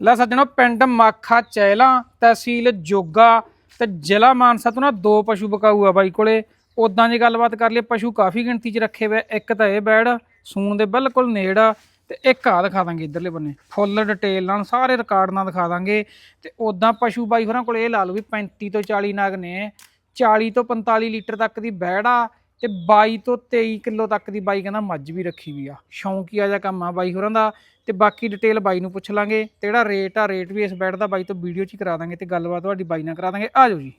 ਲੈ ਸੱਜਣੋ, ਪਿੰਡ ਮਾਖਾ ਚੈਲਾ ਤਹਿਸੀਲ ਜੋਗਾ ਤੇ ਜ਼ਿਲ੍ਹਾ ਮਾਨਸਾ ਤੋਂ ਨਾ ਦੋ ਪਸ਼ੂ ਬਕਾਊ ਆ ਬਾਈ ਕੋਲੇ। ਉਦਾਂ ਦੀ ਗੱਲਬਾਤ ਕਰ ਲਈ ਪਸ਼ੂ ਕਾਫੀ ਗਿਣਤੀ 'ਚ ਰੱਖੇ ਹੋਏ ਇੱਕ ਤਾਂ ਇਹ ਬੈੜ, ਸੂਣ ਦੇ ਬਿਲਕੁਲ ਨੇੜ ਆ ਤੇ ਇੱਕ ਆ ਦਿਖਾ ਦਾਂਗੇ ਇਧਰਲੇ ਬੰਨੇ। ਫੁੱਲ ਡਿਟੇਲ ਨਾਲ ਸਾਰੇ ਰਿਕਾਰਡ ਨਾਲ ਦਿਖਾ ਦਾਂਗੇ। ਤੇ ਉਦਾਂ ਪਸ਼ੂ ਬਾਈ ਹੋਰਾਂ ਕੋਲ, ਇਹ ਲਾ ਲਓ ਵੀ 35 ਤੋਂ 40 ਨਾਗ ਨੇ। 40 ਤੋਂ 45 ਲੀਟਰ ਤੱਕ ਦੀ ਬੈੜ ਆ। ਤੇ 22 ਤੋਂ 23 ਕਿਲੋ ਤੱਕ ਦੀ ਬਾਈ ਕਹਿੰਦਾ ਮੱਝ ਵੀ ਰੱਖੀ ਵੀ ਆ। ਸ਼ੌਂਕੀਆ ਜਿਹਾ ਕੰਮ ਆ ਬਾਈ ਹੋਰਾਂ ਦਾ। ਤੇ ਬਾਕੀ ਡਿਟੇਲ ਬਾਈ ਨੂੰ ਪੁੱਛ ਲਾਂਗੇ ਤੇ ਜਿਹੜਾ ਰੇਟ ਆ ਰੇਟ ਵੀ ਇਸ ਬੈਡ ਦਾ ਬਾਈ ਤੋਂ ਵੀਡੀਓ 'ਚ ਹੀ ਕਰਾ ਦਾਂਗੇ ਤੇ ਗੱਲਬਾਤ ਤੁਹਾਡੀ ਬਾਈ ਨਾਲ ਕਰਾ ਦਾਂਗੇ। ਆ ਜਾਓ ਜੀ।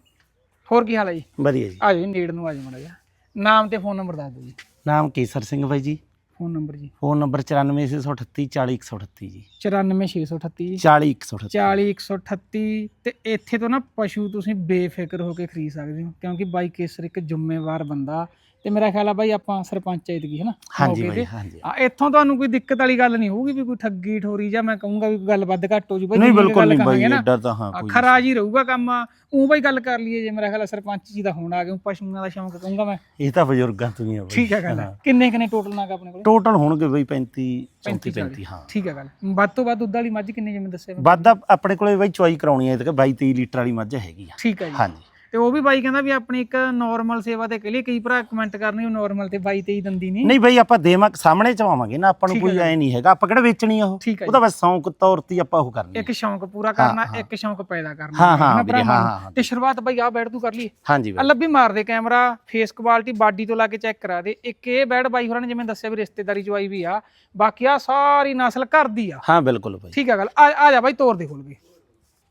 ਹੋਰ ਕੀ ਹਾਲ ਹੈ ਜੀ? ਵਧੀਆ ਜੀ। ਆ ਜਾਓ ਜੀ, ਨੇੜ ਨੂੰ ਆ ਜਾਓ ਮਾੜਾ ਜਿਹਾ। ਨਾਮ ਤੇ ਫੋਨ ਨੰਬਰ ਦੱਸ ਦਿਓ ਜੀ। ਨਾਮ ਕੇਸਰ ਸਿੰਘ ਬਾਈ ਜੀ। ਫੋਨ ਨੰਬਰ ਜੀ। ਫੋਨ ਨੰਬਰ 94638 40138 ਜੀ। 94638 40138 40138 ਤੇ ਇੱਥੇ ਤੋਂ ਨਾ ਪਸ਼ੂ ਤੁਸੀਂ ਬੇਫਿਕਰ ਹੋ ਕੇ ਖਰੀਦ ਸਕਦੇ ਹੋ ਕਿਉਂਕਿ ਬਾਈ ਕੇਸਰ ਇੱਕ ਜ਼ਿੰਮੇਵਾਰ ਬੰਦਾ। ਤੇ ਮੇਰਾ ਖਿਆਲ ਆ ਬਾਈ ਆਪਾਂ ਸਰਪੰਚ ਐਤਕੀ ਹੈ ਨਾ ਹਾਂਜੀ ਬਾਈ। ਹਾਂਜੀ। ਆ ਇੱਥੋਂ ਤੁਹਾਨੂੰ ਕੋਈ ਦਿੱਕਤ ਵਾਲੀ ਗੱਲ ਨਹੀਂ ਹੋਊਗੀ ਵੀ ਕੋਈ ਠੱਗੀ ਠੋਰੀ ਜਾਂ ਮੈਂ ਕਹੂੰਗਾ ਵੀ ਕੋਈ ਗੱਲ ਵੱਧ ਘੱਟ ਹੋ ਜੂ ਬਾਈ ਨਹੀਂ ਬਿਲਕੁਲ ਨਹੀਂ ਬਾਈ ਐਡਾ ਤਾਂ ਹਾਂ ਕੋਈ ਖਰਾ ਜੀ ਰਹੂਗਾ ਕੰਮ। ਉਹ ਬਾਈ ਗੱਲ ਕਰ ਲਈਏ ਜੇ ਮੇਰਾ ਖਿਆਲ ਸਰਪੰਚ ਜੀ ਦਾ ਹੁਣ ਆ ਗਿਆ ਪਸ਼ੂਆਂ ਦਾ ਸ਼ੌਂਕ ਕਹੂੰਗਾ ਮੈਂ। ਇਹ ਤਾਂ ਬਜ਼ੁਰਗਾਂ ਤੋਂ ਹੀ ਆ ਬਾਈ। ਠੀਕ ਹੈ ਗੱਲ ਕਿੰਨੇ ਕਿੰਨੇ ਟੋਟਲ ਨਾਗ ਆਪਣੇ ਕੋਲ? ਟੋਟਲ ਹੋਣਗੇ ਬਾਈ 35 34 35 35 ਹਾਂ। ਠੀਕ ਹੈ ਗੱਲ। ਵੱਧ ਤੋਂ ਵੱਧ ਦੁੱਧ ਵਾਲੀ ਮੱਝ ਕਿੰਨੇ ਜਿਵੇਂ ਦੱਸਿਆ? ਵੱਧ ਆਪਣੇ ਕੋਲੇ ਬਾਈ ਚੁਆਈ ਕਰਾਉਣੀ ਹੈ ਤੇ 22 23 ਲੀਟਰ ਵਾਲੀ ਮੱਝ ਹੈਗੀ ਆ। ਠੀਕ ਹੈ ਜੀ। ਹਾਂਜੀ। ਤੇ ਉਹ ਵੀ ਬਾਈ ਕਹਿੰਦਾ ਵੀ ਆਪਣੀ ਇੱਕ ਨਾਰਮਲ ਸੇਵਾ ਤੇ ਕਹਲੀ ਕਈ ਭਰਾ ਕਮੈਂਟ ਕਰਨੀ ਉਹ ਨਾਰਮਲ ਤੇ ਬਾਈ ਤੇ ਹੀ ਦੰਦੀ ਨਹੀਂ। ਨਹੀਂ ਬਾਈ ਆਪਾਂ ਦੇਵਾਂ ਸਾਹਮਣੇ ਚਵਾਵਾਂਗੇ ਨਾ ਆਪਾਂ ਨੂੰ ਕੋਈ ਐ ਨਹੀਂ ਹੈਗਾ। ਆਪਾਂ ਕਿਹੜਾ ਵੇਚਣੀ ਆ ਉਹ? ਠੀਕ ਹੈ ਉਹ ਤਾਂ ਬਸ ਸ਼ੌਂਕ ਤੌਰ ਤੇ ਆਪਾਂ ਉਹ ਕਰਨੀ। ਇੱਕ ਸ਼ੌਂਕ ਪੂਰਾ ਕਰਨਾ। ਇੱਕ ਸ਼ੌਂਕ ਪੈਦਾ ਕਰਨਾ। ਹਾਂ, ਹਾਂ, ਵੀਰੇ, ਹਾਂ? ਹਾਂ। ਤੇ ਸ਼ੁਰੂਆਤ ਬਾਈ ਆ ਬੈਠ ਤੂੰ ਕਰ ਲਈ। ਹਾਂਜੀ ਬਾਈ। ਲੱਭੀ ਮਾਰ ਦੇ ਕੈਮਰਾ ਫੇਸ ਕੁਆਲਿਟੀ ਬਾਡੀ ਤੋਂ ਲਾ ਕੇ ਚੈੱਕ ਕਰਾ ਦੇ। ਇੱਕ ਇਹ ਬੈਡ ਬਾਈ ਹੋਰਾਂ ਨੇ ਜਿਵੇਂ ਦੱਸਿਆ ਵੀ ਰਿਸ਼ਤੇਦਾਰੀ ਚ ਆਈ ਵੀ ਆ। ਬਾਕੀ ਆ ਸਾਰੀ ਨਸਲ ਘਰ ਦੀ ਆ। ਹਾਂ ਬਿਲਕੁਲ ਬਾਈ। ਠੀਕ ਆ ਗੱਲ। ਆ ਆ ਜਾ ਬਾਈ ਤੋਰ ਦੇ ਖੋਲ ਕੇ।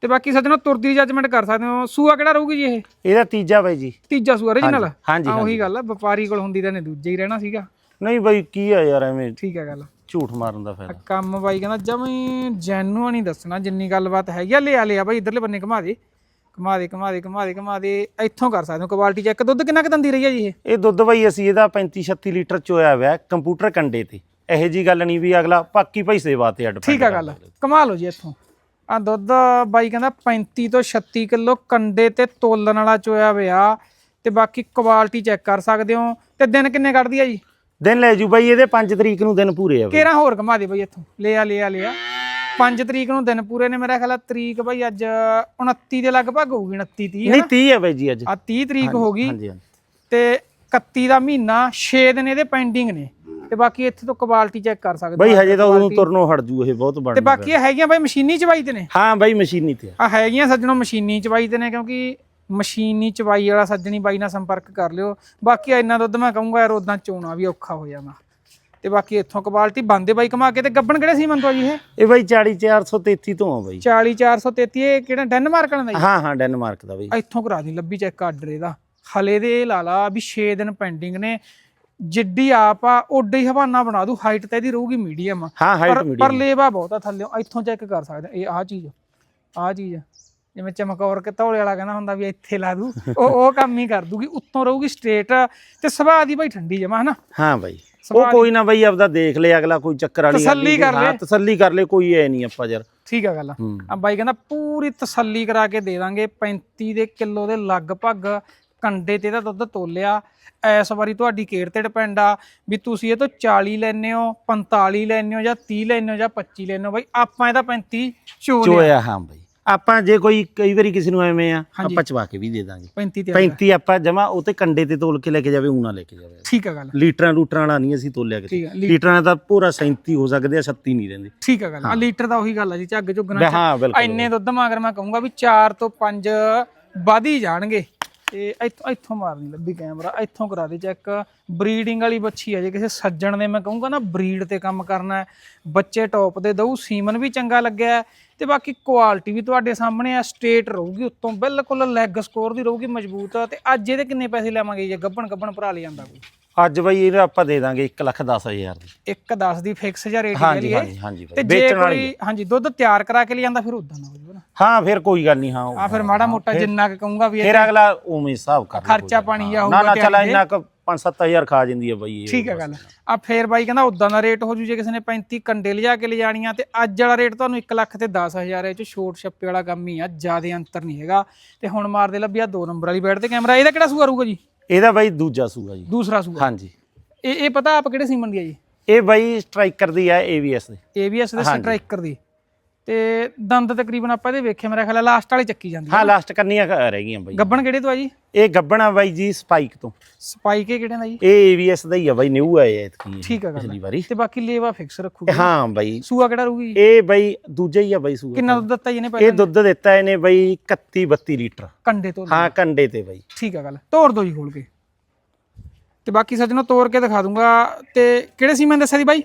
ਤੇ ਬਾਕੀ ਸੱਜਣੋ ਤੁਰਦੀ ਜੱਜਮੈਂਟ ਕਰ ਸਕਦੇ ਹੋ। ਸੂਆ ਕਿਹੜਾ ਰਹੂਗੀ ਜੀ ਇਹ? ਇਹਦਾ ਤੀਜਾ ਬਾਈ ਜੀ। ਤੀਜਾ ਸੂਆ ਓਰੀਜਨਲ ਹਾਂਜੀ, ਹਾਂਜੀ, ਉਹੀ। ਗੱਲ ਆ ਵਪਾਰੀ ਕੋਲ ਹੁੰਦੀ ਤਾਂ ਨੇ ਦੂਜੇ ਹੀ ਰਹਿਣਾ ਸੀਗਾ। ਨਹੀਂ ਬਾਈ ਕੀ ਆ ਯਾਰ ਐਵੇਂ ਠੀਕ ਆ ਗੱਲ। ਝੂਠ ਮਾਰਨ ਦਾ ਫਾਇਦਾ। ਕੰਮ ਬਾਈ ਕਹਿੰਦਾ ਜਮੀ ਜੈਨੂਅਨ ਹੀ ਦੱਸਣਾ ਜਿੰਨੀ ਗੱਲਬਾਤ ਹੈਗੀ ਆ ਲਿਆ ਲਿਆ ਬਾਈ ਇਧਰਲੇ ਬੰਨੇ ਘੁਮਾ ਦੇ। ਘੁਮਾ ਦੇ ਘੁਮਾ ਦੇ ਘੁਮਾ ਦੇ ਘੁਮਾ ਦੇ ਇੱਥੋਂ ਕਰ ਸਕਦੇ ਹੋ। ਕੁਆਲਿਟੀ ਚੈੱਕ ਦੁੱਧ ਕਿੰਨਾ ਕੁ ਦੰਦੀ ਰਹੀ ਆ ਜੀ ਇਹ? ਇਹ ਦੁੱਧ ਬਾਈ ਅਸੀਂ ਇਹਦਾ 35 36 ਲੀਟਰ ਚੋਇਆ ਹੋਇਆ ਹੈ, ਕੰਪਿਊਟਰ ਕੰਡੇ ਤੇ। ਇਹੋ ਜੀ ਗੱਲ ਨਹੀਂ ਵੀ ਅਗਲਾ ਬਾਕੀ ਭਾਈ ਸੇਵਾ ਤੇ ਅੱਡ ਠੀਕ ਆ ਗੱਲ ਕਮਾ ਲਓ ਜੀ ਇੱਥੋਂ। ਆ ਦੁੱਧ ਬਾਈ ਕਹਿੰਦਾ 35 ਤੋਂ 36 ਕਿਲੋ ਕੰਡੇ ਤੇ ਤੋਲਣ ਵਾਲਾ ਚੋਇਆ ਹੋਇਆ। ਤੇ ਬਾਕੀ ਕੁਆਲਿਟੀ ਚੈੱਕ ਕਰ ਸਕਦੇ ਹੋ। ਤੇ ਦਿਨ ਕਿੰਨੇ ਕੱਢਦੀ ਆ ਜੀ? ਦਿਨ ਲੈ ਜੂ ਬਾਈ ਇਹਦੇ 5 ਤਰੀਕ ਨੂੰ ਦਿਨ ਪੂਰੇ ਆ ਬਾਈ। ਕੇਰਾ ਹੋਰ ਘੁਮਾ ਦੇ ਬਾਈ ਇੱਥੋਂ? ਲਿਆ ਲਿਆ ਲਿਆ 5 ਤਰੀਕ ਨੂੰ ਦਿਨ ਪੂਰੇ ਨੇ ਮੇਰਾ ਖਿਆਲ ਆ ਤਰੀਕ ਬਾਈ ਅੱਜ 29 ਦੇ ਲਗਭਗ ਹੋਊਗੀ 29 30 ਨਹੀਂ 30 ਹੈ ਬਾਈ ਜੀ ਅੱਜ। ਆ 30 ਤਰੀਕ ਹੋ ਗਈ। ਹਾਂਜੀ ਹਾਂਜੀ। ਤੇ 31 ਦਾ ਮਹੀਨਾ 6 ਦਿਨ ਇਹਦੇ ਪੈਂਡਿੰਗ ਨੇ। ਤੇ ਬਾਕੀ ਇੱਥੇ ਤੋਂ ਕੁਆਲਿਟੀ ਚੈੱਕ ਕਰ ਸਕਦੇ ਬਾਈ। ਹਜੇ ਤਾਂ ਉਦੋਂ ਤੁਰਨੋਂ ਹਟ ਜੂ ਇਹ ਬਹੁਤ ਬਣ ਤੇ ਬਾਕੀ ਇਹ ਹੈਗੀਆਂ ਬਾਈ ਮਸ਼ੀਨੀ ਚਵਾਈ ਤੇ ਨੇ? ਹਾਂ ਬਾਈ ਮਸ਼ੀਨੀ ਤੇ ਆ। ਹੈਗੀਆਂ ਸੱਜਣੋ ਮਸ਼ੀਨੀ ਚਵਾਈ ਤੇ ਨੇ ਕਿਉਂਕਿ ਮਸ਼ੀਨੀ ਚਵਾਈ ਵਾਲਾ ਸੱਜਣੀ ਬਾਈ ਨਾਲ ਸੰਪਰਕ ਕਰ ਲਿਓ। ਬਾਕੀ ਇੰਨਾ ਦੁੱਧ ਮੈਂ ਕਹੂੰਗਾ ਯਾਰ ਉਦਾਂ ਚੋਣਾ ਵੀ ਔਖਾ ਹੋ ਜਾਣਾ। ਤੇ ਬਾਕੀ ਇੱਥੋਂ ਕੁਆਲਿਟੀ ਬੰਦੇ ਬਾਈ ਕਮਾ ਕੇ ਤੇ ਗੱਬਣ ਕਿਹੜੇ ਸੀਮਨ ਤੋਂ ਜੀ ਇਹ? ਇਹ ਬਾਈ 40 433 ਤੋਂ ਆ ਬਾਈ। 40433 ਇਹ ਕਿਹੜਾ ਡੈਨਮਾਰਕ ਦਾ ਜੀ? ਹਾਂ ਹਾਂ ਡੈਨਮਾਰਕ ਦਾ ਬਾਈ। ਇੱਥੋਂ ਕਰਾ ਦੀ ਲੱਭੀ ਚੈੱਕ ਆਰਡਰ ਇਹਦਾ। ਹਲੇ ਦੇ ਲਾ ਲਾ ਵੀ 6 ਦਿਨ ਪੈਂਡਿੰਗ ਨੇ। ਜਿੱਡੀ ਆਪ ਆ ਓਡੇ ਹੀ ਹਵਾਨਾ ਬਣਾ ਦੂ ਹਾਈਟ ਤੇ ਇਹਦੀ ਰਹੂਗੀ ਮੀਡੀਅਮ ਹਾਂ ਹਾਈਟ ਪਰ ਪਰ ਮੀਡੀਅਮ ਲੇਵਾ ਬਹੁਤ ਆ ਥੱਲੇ ਇੱਥੋਂ ਚੈੱਕ ਕਰ ਸਕਦੇ ਆ। ਇਹ ਆਹ ਚੀਜ਼ ਆਹ ਚੀਜ਼ ਜਿਵੇਂ ਚਮਕੌਰ ਕੇ ਧੌਲੇ ਵਾਲਾ ਕਹਿੰਦਾ ਹੁੰਦਾ ਵੀ ਇੱਥੇ ਲਾ ਦੂ ਉਹ ਉਹ ਕੰਮ ਹੀ ਕਰ ਦੂਗੀ ਉੱਤੋਂ ਰਹੂਗੀ ਸਟ੍ਰੇਟ ਤੇ ਸੁਭਾਅ ਦੀ ਬਾਈ ਠੰਡੀ ਜਮਾ ਹਨਾ? ਹਾਂ ਬਾਈ। ਉਹ ਕੋਈ ਨਾ ਬਾਈ ਆਪਦਾ ਦੇਖ ਲੈ ਅਗਲਾ ਕੋਈ ਚੱਕਰ ਵਾਲੀ ਤਸੱਲੀ ਕਰ ਲੈ। ਤਸੱਲੀ ਕਰ ਲੈ ਕੋਈ ਐ ਨਹੀਂ ਆਪਾਂ ਯਾਰ। ਠੀਕ ਆ ਗੱਲ ਆ। ਬਾਈ ਕਹਿੰਦਾ ਪੂਰੀ ਤਸੱਲੀ ਕਰਾ ਕੇ ਦੇ ਦਾਂਗੇ 35 ਦੇ ਕਿਲੋ ਦੇ ਲਗਭਗ ਕੰਡੇ ਤੇ ਦਾ ਦੁੱਧ ਤੋਲਿਆ ਐਸ ਵਾਰੀ ਤੁਹਾਡੀ ਕੇਅਰ ਤੇ ਡਿਪੈਂਡ ਆ ਵੀ ਤੁਸੀਂ ਇਹ ਤੋਂ 40 ਲੈਨੇ ਹੋ 45 ਲੈਨੇ ਹੋ ਜਾਂ 30 ਲੈਨੇ ਹੋ ਜਾਂ 25 ਲੈਨੇ ਹੋ ਬਾਈ ਆਪਾਂ ਇਹਦਾ 35 ਚੋ ਲਿਆ। ਚੋਇਆ ਹਾਂ ਬਾਈ। ਆਪਾਂ ਜੇ ਕੋਈ ਕਈ ਵਾਰੀ ਕਿਸੇ ਨੂੰ ਐਵੇਂ ਆ। ਆਪਾਂ ਚਵਾ ਕੇ ਵੀ ਦੇ ਦਾਂਗੇ। 35 ਤੇ 35 ਆਪਾਂ ਜਮਾ ਉਹ ਤੇ ਕੰਡੇ ਤੇ ਤੋਲ ਕੇ ਲੈ ਕੇ ਜਾਵੇ ਊਣਾ ਲੈ ਕੇ ਜਾਵੇ। ਠੀਕ ਆ ਗੱਲ। ਲੀਟਰਾਂ ਲੂਟਰਾਂ ਵਾਲਾ ਨਹੀਂ ਅਸੀਂ ਤੋਲਿਆ ਠੀਕ ਕਿਤੇ ਲੀਟਰਾਂ ਤਾਂ ਪੂਰਾ 37 ਹੋ ਸਕਦੇ ਆ 36 ਨਹੀਂ ਰਹਿੰਦੇ। ਠੀਕ ਆ ਗੱਲ। ਆ ਲੀਟਰ ਦਾ ਉਹੀ ਗੱਲ ਆ ਜੀ ਝੱਗ ਝੁੱਗਣਾ ਹਾਂ ਬਿਲਕੁਲ ਇੰਨੇ ਦੁੱਧ ਮਾਗਰ ਮੈਂ ਕਹੂੰਗਾ ਵੀ 4 ਤੋਂ 5 ਵੱਧ ਹੀ ਜਾਣਗੇ। ਤੇ ਇੱਥੋਂ ਇੱਥੋਂ ਮਾਰਨੀ ਲੱਭੀ ਕੈਮਰਾ ਇੱਥੋਂ ਕਰਾ ਦੇ। ਚੈੱਕ ਬਰੀਡਿੰਗ ਵਾਲੀ ਬੱਚੀ ਆ ਜੇ ਕਿਸੇ ਸੱਜਣ ਨੇ ਮੈਂ ਕਹੂੰਗਾ ਨਾ ਬਰੀਡ ਤੇ ਕੰਮ ਕਰਨਾ ਹੈ ਬੱਚੇ ਟੌਪ ਦੇ ਦਊ ਸੀਮਨ ਵੀ ਚੰਗਾ ਲੱਗਿਆ ਹੈ, ਤੇ ਬਾਕੀ ਕੁਆਲਿਟੀ ਵੀ ਤੁਹਾਡੇ ਸਾਹਮਣੇ ਆ ਸਟੇਟ ਰਹੂਗੀ ਉੱਤੋਂ ਬਿਲਕੁਲ ਲੈਗ ਸਕੋਰ ਦੀ ਰਹੂਗੀ ਮਜ਼ਬੂਤ। ਤੇ ਅੱਜ ਇਹਦੇ ਕਿੰਨੇ ਪੈਸੇ ਲਵਾਂਗੇ ਜੇ? ਗੱਬਣ ਗੱਬਣ ਭਰਾ ਲਈ ਜਾਂਦਾ ਕੋਈ? ਅੱਜ ਬਈ ਇਹਦਾ ਆਪਾਂ ਦੇ ਦਾਂਗੇ 1 ਲੱਖ 10 ਹਜ਼ਾਰ ਦੀ। ਇੱਕ 10 ਦੀ ਫਿਕਸ ਜਾਂ ਰੇਟ ਹਾਂਜੀ ਲਈ ਹਾਂਜੀ ਹਾਂਜੀ ਤੇ ਜੇ ਕੋਈ ਹਾਂਜੀ ਦੁੱਧ ਤਿਆਰ ਕਰਾ ਕੇ ਲਿਆਂਦਾ ਫਿਰ ਉਦਾਂ ਹੋ ਨਾ ਹਾਂ ਫਿਰ ਕੋਈ ਗੱਲ ਨਹੀਂ ਹਾਂ ਉਹ- ਆ ਫਿਰ ਮਾੜਾ ਮੋਟਾ ਜਿੰਨਾ ਕੁ ਕਹੂੰਗਾ ਵੀ ਇਹ ਫਿਰ ਅਗਲਾ ਉਵੇਂ ਹਿਸਾਬ ਕਰ ਲਊ ਖਰਚਾ ਕੋਈ। ਪਾਣੀ ਹਾਂ। ਜਾਂ ਨਾ ਹੋਊਗਾ ਨਾ ਚੱਲ ਦਿਹਾੜੀ ਦੇ। ਇੰਨਾ ਕੁ 5-7000 ਖਾ ਜਾਂਦੀ ਹੈ ਬਾਈ ਇਹ ਠੀਕ ਹੈ ਗੱਲ। ਆ ਫੇਰ ਬਾਈ ਕਹਿੰਦਾ ਉਦਾਂ ਦਾ ਰੇਟ ਹੋ ਜੂ ਜੇ ਕਿਸੇ ਨੇ 35 ਕੰਡੇ ਲਿਜਾ ਕੇ ਲਿਜਾਣੀਆਂ ਤੇ ਅੱਜ ਵਾਲਾ ਰੇਟ ਤੁਹਾਨੂੰ 1 ਲੱਖ ਤੇ 10000 ਇਹ ਚ ਛੋਟ ਛੱਪੇ ਵਾਲਾ ਕੰਮ ਹੀ ਆ ਜਿਆਦੇ ਅੰਤਰ ਨਹੀਂ ਹੈਗਾ। ਤੇ ਹੁਣ ਮਾਰਦੇ ਲੱਭਿਆ ਦੋ ਨੰਬਰ ਵਾਲੀ ਬੈਡ ਤੇ ਕੈਮਰਾ ਇਹਦਾ ਕਿਹੜਾ ਸੂਆ ਰਹੂਗਾ ਜੀ? ਇਹਦਾ ਬਾਈ ਦੂਜਾ ਸੂਗਾ ਜੀ। ਦੂਸਰਾ ਸੂਆ। ਹਾਂਜੀ। ਇਹ ਇਹ ਪਤਾ ਆਪ ਕਿਹੜੇ ਸੀਮਨ ਦੀ ਆ ਜੀ? ਇਹ ਬਾਈ ਸਟ੍ਰਾਈਕਰ ਦੀ ਹੈ ABS ਦੇ। ABS ਦੇ ਹਾਂਜੀ। ਸਟ੍ਰਾਈਕਰ ਦੀ। ਤੇ ਦੰਦ ਤਕਰੀਬਨ ਆਪਾਂ ਇਹਦੇ ਵੇਖੇ ਮੇਰਾ ਖਿਆਲ ਲਾਸਟ ਵਾਲੇ ਚੱਕੀ ਜਾਂਦੀ ਹਾਂ ਲਾਸਟ ਕੰਨੀਆਂ ਕੁ ਰਹਿ ਗਈਆਂ ਬਾਈ। ਗੱਬਣ ਕਿਹੜੇ ਤੋਂ ਆ ਜੀ? ਇਹ ਗੱਬਣਾ ਬਾਈ ਜੀ ਸਪਾਈਕ ਤੋਂ। ਸਪਾਈਕ ਇਹ ਕਿਹੜੇ ਦਾ ਜੀ? ਇਹ AVS ਦਾ ਹੀ ਆ ਬਾਈ ਨਿਊ ਆਇਆ ਇਤਕੀ ਠੀਕ ਆ ਗੱਲ ਪਿਛਲੀ ਵਾਰੀ। ਤੇ ਬਾਕੀ ਲੇਵਾ ਫਿਕਸ ਰੱਖੂਗੀ। ਹਾਂ ਬਾਈ। ਸੂਆ ਕਿਹੜਾ ਰਹੂਗੀ? ਇਹ ਬਾਈ ਦੂਜਾ ਹੀ ਆ ਬਾਈ ਸੂਆ। ਕਿੰਨਾ ਦੁੱਧ ਦਿੱਤਾ ਜੀ ਇਹਨੇ ਇਹ ਪਹਿਲਾਂ ਦੁੱਧ ਦਿੱਤਾ ਇਹਨੇ ਬਾਈ 31 32 ਲੀਟਰ। ਕੰਡੇ ਤੋਂ। ਹਾਂ ਕੰਡੇ ਤੇ ਬਾਈ। ਠੀਕ ਆ ਗੱਲ। ਤੋੜ ਦੋ ਜੀ ਖੋਲ ਕੇ। ਤੇ ਬਾਕੀ ਸੱਜਣੋ ਤੋੜ ਕੇ ਦਿਖਾ ਦੂੰਗਾ। ਤੇ ਕਿਹੜੇ ਸੀਮੈਂ ਦੱਸਿਆ ਸੀ ਬਾਈ?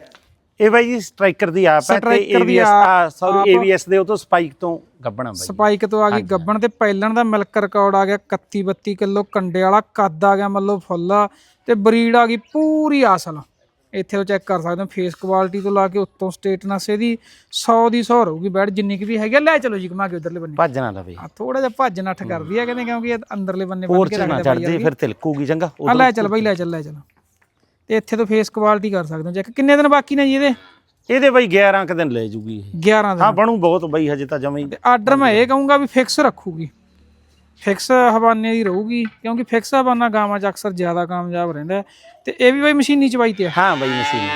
ਇਹ ਬਾਈ ਜੀ ਸਟ੍ਰਾਈਕਰ ਦੀ ਆਪ ਹੈ ਤੇ Striker ਦੀ ਆਪ- ਆ ਸੌਰੀ ਆਪ। AVS ਦੇ ਉਹ ਤੋਂ ਸਪਾਈਕ ਤੋਂ ਗੱਬਣਾ ਬਾਈ ਸਪਾਈਕ ਤੋਂ ਆ ਗਈ ਗੱਬਣ ਤੇ ਪੈਲਣ ਦਾ ਮਿਲਕ ਰਿਕਾਰਡ ਆ ਗਿਆ 31 32 ਕਿਲੋ ਕੰਡੇ ਵਾਲਾ ਕੱਦ ਆ ਗਿਆ ਮਤਲਬ ਫੁੱਲ ਤੇ ਬਰੀਡ ਆ ਗਈ ਪੂਰੀ ਅਸਲ ਇੱਥੇ ਤੋਂ ਚੈੱਕ ਕਰ ਸਕਦੇ ਹੋ ਫੇਸ ਕੁਆਲਿਟੀ ਤੋਂ ਲਾ ਕੇ ਉੱਤੋਂ ਸਟੇਟਨੈਸ ਇਹਦੀ 100 ਦੀ 100 ਰਹੂਗੀ ਬੈਡ ਜਿੰਨੀ ਕਿ ਵੀ ਹੈਗੀ ਆ। ਲੈ ਚਲੋ ਜੀ ਘੁਮਾ ਕੇ ਉਧਰਲੇ ਬੰਨੇ। ਭੱਜ ਨਾ ਲਵੇ। ਆ ਥੋੜਾ ਜਿਹਾ ਭੱਜ ਨੱਠ ਕਰਦੀ ਆ ਕਹਿੰਦੇ ਕਿਉਂਕਿ ਇਹ ਅੰਦਰਲੇ ਬੰਨੇ ਬੰਨ ਹੋਰ ਕੇ ਚ ਨਾ ਰੱਖਦੇ ਚੜ ਬਾਈ ਜੇ ਫਿਰ ਤਿਲਕੂਗੀ ਚੰਗਾ ਆ ਲੈ ਚੱਲ ਬਾਈ ਲੈ ਚੱਲ ਲੈ ਚੱਲ। ਤੇ ਇੱਥੇ ਤੋਂ ਫੇਸ ਕੁਆਲਿਟੀ ਕਰ ਸਕਦੇ ਹੋ। ਚੈੱਕ ਕਿੰਨੇ ਦਿਨ ਬਾਕੀ ਨੇ ਜੀ ਇਹਦੇ? ਇਹਦੇ ਬਾਈ 11 ਕ ਦਿਨ ਲੈ ਜੂਗੀ ਇਹ। 11 ਦਿਨ। ਹਾਂ ਬਣੂ ਬਹੁਤ ਬਾਈ ਹਜੇ ਤਾਂ ਜਮਾ ਹੀ। ਤੇ ਆਰਡਰ ਮੈਂ ਇਹ ਕਹੂੰਗਾ ਵੀ ਫਿਕਸ ਰੱਖੂਗੀ। ਫਿਕਸ ਹਵਾਨੇ ਦੀ ਰਹੂਗੀ ਕਿਉਂਕਿ ਫਿਕਸ ਹਵਾਨਾ ਗਾਵਾਂ 'ਚ ਅਕਸਰ ਜ਼ਿਆਦਾ ਕਾਮਯਾਬ ਰਹਿੰਦਾ ਹੈ। ਤੇ ਇਹ ਵੀ ਬਾਈ ਮਸ਼ੀਨੀ ਚਵਾਈ ਤੇ ਆ। ਹਾਂ ਬਾਈ ਮਸ਼ੀਨੀ।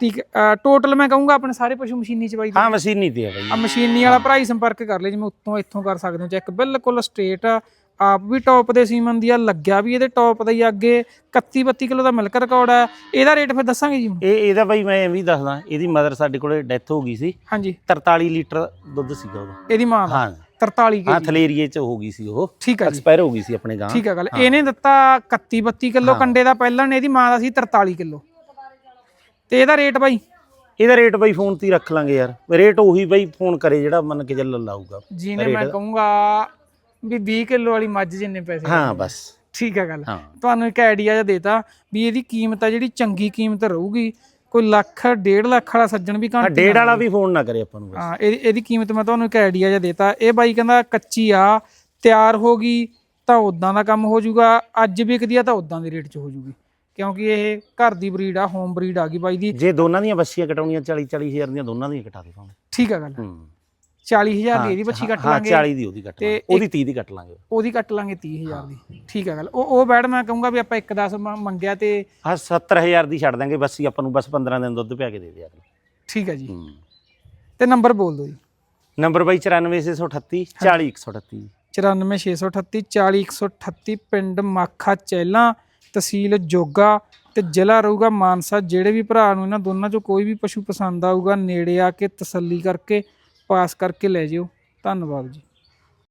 ਠੀਕ ਟੋਟਲ ਮੈਂ ਕਹੂੰਗਾ ਆਪਣੇ ਸਾਰੇ ਪਸ਼ੂ ਮਸ਼ੀਨੀ ਚਵਾਈ ਤੇ। ਹਾਂ ਮਸ਼ੀਨੀ ਤੇ ਆ ਬਾਈ। ਆ ਮਸ਼ੀਨੀ ਵਾਲਾ ਭਰਾ ਹੀ ਸੰਪਰਕ ਕਰ ਲਿਆ ਜਿਵੇਂ ਉੱਤੋਂ ਇੱਥੋਂ ਕਰ ਸਕਦੇ ਹੋ ਚੈੱਕ ਬਿਲਕੁਲ ਸਟ੍ਰੇਟ ਆ ਆਪ ਵੀ ਟੌਪ ਦੇ ਸੀਮਨ ਦੀ ਆ ਲੱਗਿਆ ਵੀ ਇਹਦੇ ਟੌਪ ਦਾ ਹੀ ਆ ਅੱਗੇ। 31 32 ਕਿਲੋ ਦਾ ਮਿਲਕ ਰਿਕਾਰਡ ਆ। ਇਹਦਾ ਰੇਟ ਫਿਰ ਦੱਸਾਂਗੇ ਜੀ ਹੁਣ। ਇਹ ਇਹਦਾ ਬਾਈ ਮੈਂ ਇਹ ਵੀ ਦੱਸਦਾ ਇਹਦੀ ਮਦਰ ਸਾਡੇ ਕੋਲੇ ਡੈਥ ਹੋ ਗਈ ਸੀ। ਹਾਂਜੀ। 43 ਲੀਟਰ ਦੁੱਧ ਸੀਗਾ ਉਹਦਾ। ਇਹਦੀ ਮਾਂ ਦਾ। ਹਾਂ। 43 ਹਾਂ ਥਲੇਰੀਏ ਚ ਹੋ ਗਈ ਸੀ ਉਹ। ਠੀਕ ਆ ਜੀ। ਐਕਸਪਾਇਰ ਹੋ ਗਈ ਸੀ ਆਪਣੇ ਗਾਂ ਠੀਕ ਆ ਗੱਲ। ਇਹਨੇ ਦਿੱਤਾ 31 32 ਕਿਲੋ ਕੰਡੇ ਦਾ ਪਹਿਲਾਂ ਨੇ ਇਹਦੀ ਮਾਂ ਦਾ ਸੀ 43 ਕਿਲੋ। ਤੇ ਇਹਦਾ ਰੇਟ ਬਾਈ? ਇਹਦਾ ਰੇਟ ਬਾਈ ਫੋਨ ਤੇ ਹੀ ਰੱਖ ਲਾਂਗੇ ਯਾਰ। ਰੇਟ ਉਹੀ ਬਾਈ ਫੋਨ ਕਰੇ ਜਿਹੜਾ ਮੰਨ ਕੇ ਚੱਲ ਲਾਊਗਾ। ਜਿਹਨੇ ਮੈਂ ਕਹੂੰਗਾ ਵੀ 20 ਕਿਲੋ ਵਾਲੀ ਮੱਝ ਜਿੰਨੇ ਪੈਸੇ ਹਾਂ ਬਸ। ਠੀਕ ਆ ਗੱਲ। ਹਾਂ। ਤੁਹਾਨੂੰ ਇੱਕ ਆਈਡੀਆ ਜਿਹਾ ਦੇਤਾ ਵੀ ਇਹਦੀ ਕੀਮਤ ਆ ਜਿਹੜੀ ਚੰਗੀ ਕੀਮਤ ਰਹੂਗੀ ਕੋਈ ਲੱਖ ਡੇਢ ਲੱਖ ਵਾਲਾ ਸੱਜਣ ਵੀ ਹਾਂ ਘੰਟੇ ਡੇਢ ਵਾਲਾ ਵੀ ਫੋਨ ਨਾ ਕਰੇ ਆਪਾਂ ਨੂੰ ਬਸ। ਹਾਂ ਇਹਦੀ ਇਹਦੀ ਕੀਮਤ ਮੈਂ ਤੁਹਾਨੂੰ ਇੱਕ ਆਈਡੀਆ ਜਿਹਾ ਦੇਤਾ। ਇਹ ਬਾਈ ਕਹਿੰਦਾ ਕੱਚੀ ਆ ਤਿਆਰ ਹੋ ਗਈ ਤਾਂ ਉਦਾਂ ਦਾ ਕੰਮ ਹੋ ਜਾਊਗਾ। ਅੱਜ ਵਿਕਦੀ ਆ ਤਾਂ ਉਦਾਂ ਦੇ ਰੇਟ 'ਚ ਹੋ ਜਾਊਗੀ। ਕਿਉਂਕਿ ਇਹ ਘਰ ਦੀ ਬਰੀਡ ਆ ਹੋਮ ਬਰੀਡ ਆ ਗਈ ਬਾਈ ਦੀ। ਜੇ ਦੋਨਾਂ ਦੀਆਂ ਬੱਸੀਆਂ ਕਟਾਉਣੀਆਂ 40 40 ਹਜ਼ਾਰ ਦੀਆਂ ਦੋਨਾਂ ਦੀਆਂ ਕਟਾ ਦੇ ਭਾਵੇਂ। ਠੀਕ ਆ ਗੱਲ। ਹੂੰ। 40000 ਦੀ ਇਹਦੀ ਬੱਚੀ ਕੱਟ ਹਾਂ ਲਾਂਗੇ। 40 ਦੀ ਉਹਦੀ ਕੱਟ ਲਾਂਗੇ। ਉਹਦੀ 30 ਦੀ ਕੱਟ ਲਾਂਗੇ। ਉਹਦੀ ਕੱਟ ਲਾਂਗੇ 30000 ਦੀ। ਠੀਕ ਆ ਗੱਲ। ਉਹ ਉਹ ਬੈਡ ਮੈਂ ਕਹੂੰਗਾ ਵੀ ਆਪਾਂ 1.10 ਮੰਗਿਆ ਤੇ ਹਾਂ 70000 ਦੀ ਛੱਡ ਦਾਂਗੇ। ਬੱਸੀ ਆਪਾਂ ਨੂੰ ਬਸ 15 ਦਿਨ ਦੁੱਧ ਪਿਆ ਕੇ ਦੇ ਦਿਆ ਕਰੋ। ਠੀਕ ਆ ਜੀ। ਹੂੰ। ਤੇ ਨੰਬਰ ਬੋਲ ਦਿਓ ਜੀ। ਨੰਬਰ ਬਾਈ 94638 40138 94638 40138 ਪਿੰਡ ਮਾਖਾ ਚੈਲਾ ਤਹਿਸੀਲ ਜੋਗਾ ਤੇ ਜ਼ਿਲ੍ਹਾ ਰਹੂਗਾ ਮਾਨਸਾ। ਜਿਹੜੇ ਵੀ ਭਰਾ ਨੂੰ ਇਹਨਾਂ ਦੋਨਾਂ ਚੋਂ ਕੋਈ ਵੀ ਪਸ਼ੂ ਪਸੰਦ ਆਊਗਾ ਨੇੜੇ ਆ ਕੇ ਤਸੱਲੀ ਕਰਕੇ ਪਾਸ ਕਰਕੇ ਲੈ ਜਿਓ। ਧੰਨਵਾਦ ਜੀ।